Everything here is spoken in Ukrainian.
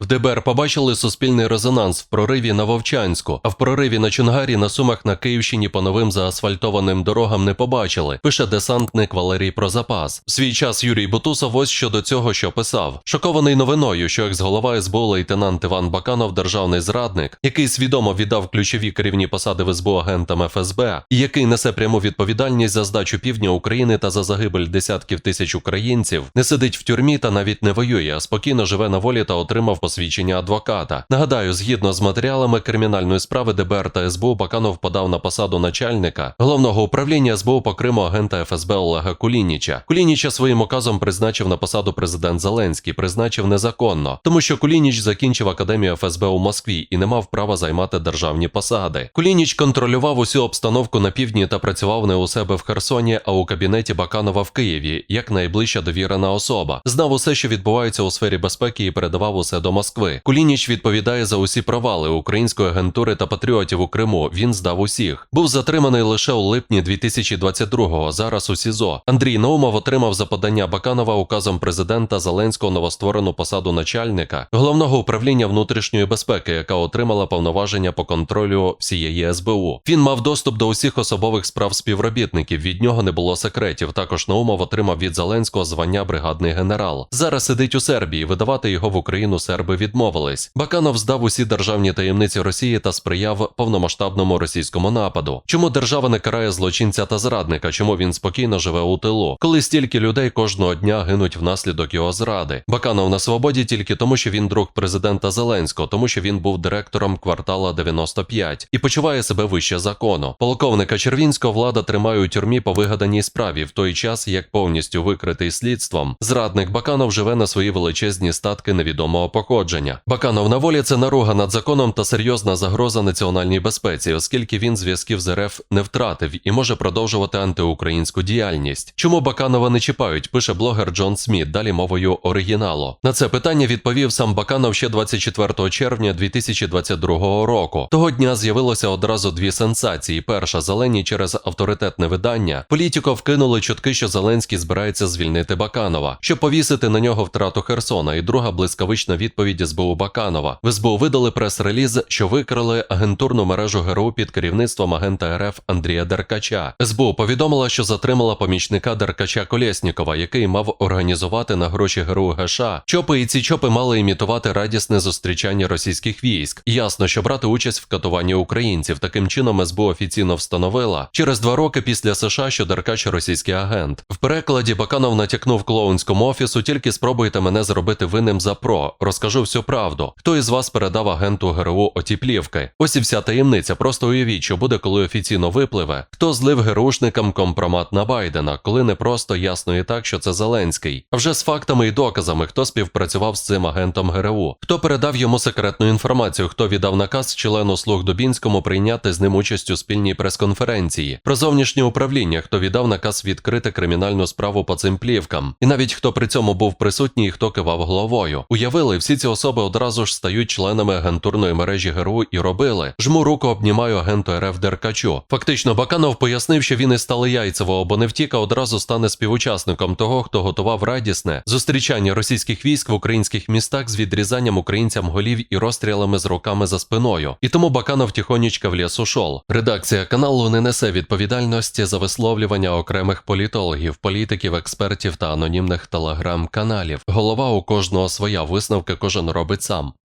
В ДБР побачили суспільний резонанс в прориві на Вовчанську, а в прориві на Чонгарі на Сумах на Київщині по новим заасфальтованим дорогам не побачили. Пише десантник Валерій Прозапас. В свій час Юрій Бутусов ось щодо цього, що писав. Шокований новиною, що екс-голова СБУ лейтенант Іван Баканов, державний зрадник, який свідомо віддав ключові керівні посади в СБУ агентам ФСБ, і який несе пряму відповідальність за здачу півдня України та за загибель десятків тисяч українців, не сидить в тюрмі та навіть не воює, а спокійно живе на волі та отримав посвідчення адвоката. Нагадаю, згідно з матеріалами кримінальної справи ДБР та СБУ, Баканов подав на посаду начальника головного управління СБУ по Криму агента ФСБ Олега Кулініча. Кулініча своїм указом призначив на посаду президент Зеленський, призначив незаконно, тому що Кулініч закінчив академію ФСБ у Москві і не мав права займати державні посади. Кулініч контролював усю обстановку на півдні та працював не у себе в Херсоні, а у кабінеті Баканова в Києві, як найближча довірена особа. Знав усе, що відбувається у сфері безпеки, і передавав усе до Москви. Кулініч відповідає за усі провали української агентури та патріотів у Криму. Він здав усіх. Був затриманий лише у липні 2022-го, Зараз у СІЗО. Андрій Наумов отримав за подання Баканова указом президента Зеленського новостворену посаду начальника головного управління внутрішньої безпеки, яка отримала повноваження по контролю всієї СБУ. Він мав доступ до усіх особових справ співробітників. Від нього не було секретів. Також Наумов отримав від Зеленського звання бригадний генерал. Зараз сидить у Сербії. Видавати його в Україну серби відмовились. Баканов здав усі державні таємниці Росії та сприяв повномасштабному російському нападу. Чому держава не карає злочинця та зрадника? Чому він спокійно живе у тилу? Коли стільки людей кожного дня гинуть внаслідок його зради? Баканов на свободі тільки тому, що він друг президента Зеленського, тому що він був директором квартала 95 і почуває себе вище закону. Полковника Червінського влада тримає у тюрмі по вигаданій справі в той час, як повністю викритий слідством. Зрадник Баканов живе на свої величезні статки невідомого походження. Баканов на волі це наруга над законом та серйозна загроза національній безпеці, оскільки він зв'язків з РФ не втратив і може продовжувати антиукраїнську діяльність. Чому Баканова не чіпають? Пише блогер Джон Сміт, далі мовою оригіналу. На це питання відповів сам Баканов ще 24 червня 2022 року. Того дня з'явилося одразу дві сенсації. Перша зелені через авторитетне видання. Політико вкинули чутки, що Зеленський збирається звільнити Баканова, щоб повісити на нього втрату Херсона. І друга блискавична відповідь СБУ Баканова. В СБУ видали прес-реліз, що викрили агентурну мережу ГРУ під керівництвом агента РФ Андрія Деркача. СБУ повідомила, що затримала помічника Деркача Колєснікова, який мав організувати на гроші ГРУ ГШ. Чопи і ці чопи мали імітувати радісне зустрічання російських військ. Ясно, що брати участь в катуванні українців. Таким чином СБУ офіційно встановила через два роки після США, що Деркач російський агент. В перекладі Баканов натякнув клоунському офісу, тільки спробуйте мене зробити винним за про. Розкажу всю правду. Хто із вас передав агенту ГРУ оті плівки? Ось і вся таємниця. Просто уявіть, що буде, коли офіційно випливе. Хто злив ГРУшникам компромат на Байдена, коли не просто ясно і так, що це Зеленський. А вже з фактами і доказами, хто співпрацював з цим агентом ГРУ, хто передав йому секретну інформацію, хто віддав наказ члену слуг Дубінському прийняти з ним участь у спільній прес-конференції, про зовнішнє управління, хто віддав наказ відкрити кримінальну справу по цим плівкам, і навіть хто при цьому був присутній, і хто кивав головою. Уявили, всі ці особи одразу ж стають членами агентурної мережі ГРУ і робили. Жму руку обнімаю агенту РФ Деркачу. Фактично, Баканов пояснив, що він із стали яйцевого, бо не втік, а одразу стане співучасником того, хто готував радісне зустрічання російських військ в українських містах з відрізанням українцям голів і розстрілами з руками за спиною. І тому Баканов тихонечка в ліс ушов. Редакція каналу не несе відповідальності за висловлювання окремих політологів, політиків, експертів та анонімних телеграм-каналів. Голова у кожного своя висновки кожен робить сам.